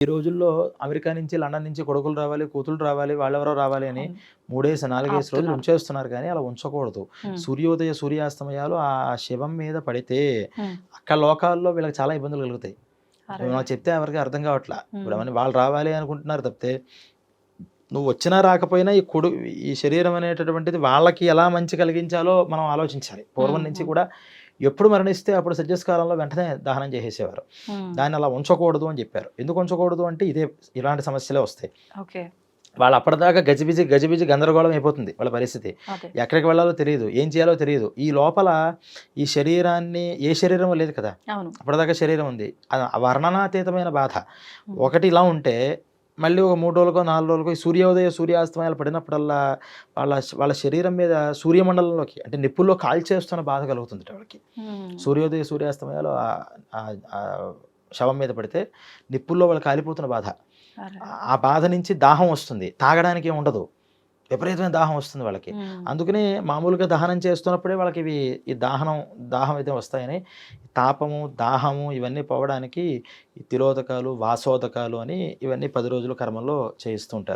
ఈ రోజుల్లో అమెరికా నుంచి లండన్ నుంచి కొడుకులు రావాలి కూతురు రావాలి వాళ్ళెవరో రావాలి అని. మూడేసి నాలుగేసి రోజులు. ఉంచేస్తున్నారు కానీ అలా ఉంచకూడదు. సూర్యోదయ సూర్యాస్తమయాలు ఆ శివం మీద పడితే. అక్కడ లోకాల్లో వీళ్ళకి చాలా ఇబ్బందులు కలుగుతాయి చెప్తే ఎవరికి అర్థం కావట్లా ఇప్పుడు వాళ్ళు రావాలి అనుకుంటున్నారు తప్పితే నువ్వు వచ్చినా రాకపోయినా ఈ కొడు ఈ శరీరం అనేటటువంటిది వాళ్ళకి ఎలా మంచి కలిగించాలో మనం ఆలోచించాలి. పూర్వం నుంచి. కూడా ఎప్పుడు మరణిస్తే అప్పుడు సజ్జస్కాలంలో వెంటనే దహనం చేసేసేవారు. దాన్ని అలా ఉంచకూడదు అని చెప్పారు. ఎందుకు ఉంచకూడదు అంటే ఇదే ఇలాంటి సమస్యలే వస్తాయి. ఓకే. వాళ్ళు అప్పటిదాకా గజిబిజి గజిబిజి గందరగోళం అయిపోతుంది వాళ్ళ పరిస్థితి. ఎక్కడికి వెళ్ళాలో తెలియదు ఏం చేయాలో తెలియదు. ఈ లోపల ఈ శరీరాన్ని ఏ శరీరం లేదు కదా. అప్పటిదాకా శరీరం ఉంది. అది వర్ణనాతీతమైన బాధ. ఒకటి ఇలా ఉంటే మళ్ళీ ఒక మూడు రోజులకో నాలుగు రోజులకో ఈ సూర్యోదయ సూర్యాస్తమయాలు పడినప్పుడల్లా వాళ్ళ వాళ్ళ శరీరం మీద సూర్యమండలంలోకి అంటే నిప్పుల్లో కాల్చేస్తున్న బాధ కలుగుతుంది వాళ్ళకి. సూర్యోదయ సూర్యాస్తమయాలు శవం మీద పడితే నిప్పుల్లో వాళ్ళు కాలిపోతున్న బాధ. ఆ బాధ నుంచి దాహం వస్తుంది తాగడానికి ఉండదు విపరీతమైన దాహం వస్తుంది వాళ్ళకి. అందుకనే మామూలుగా దహనం చేస్తున్నప్పుడే వాళ్ళకి ఇవి ఈ దాహనం దాహం అయితే వస్తాయని తాపము దాహము ఇవన్నీ పోవడానికి తిలోదకాలు వాసోదకాలు అని ఇవన్నీ పది రోజుల కర్మల్లో చేయిస్తూ ఉంటారు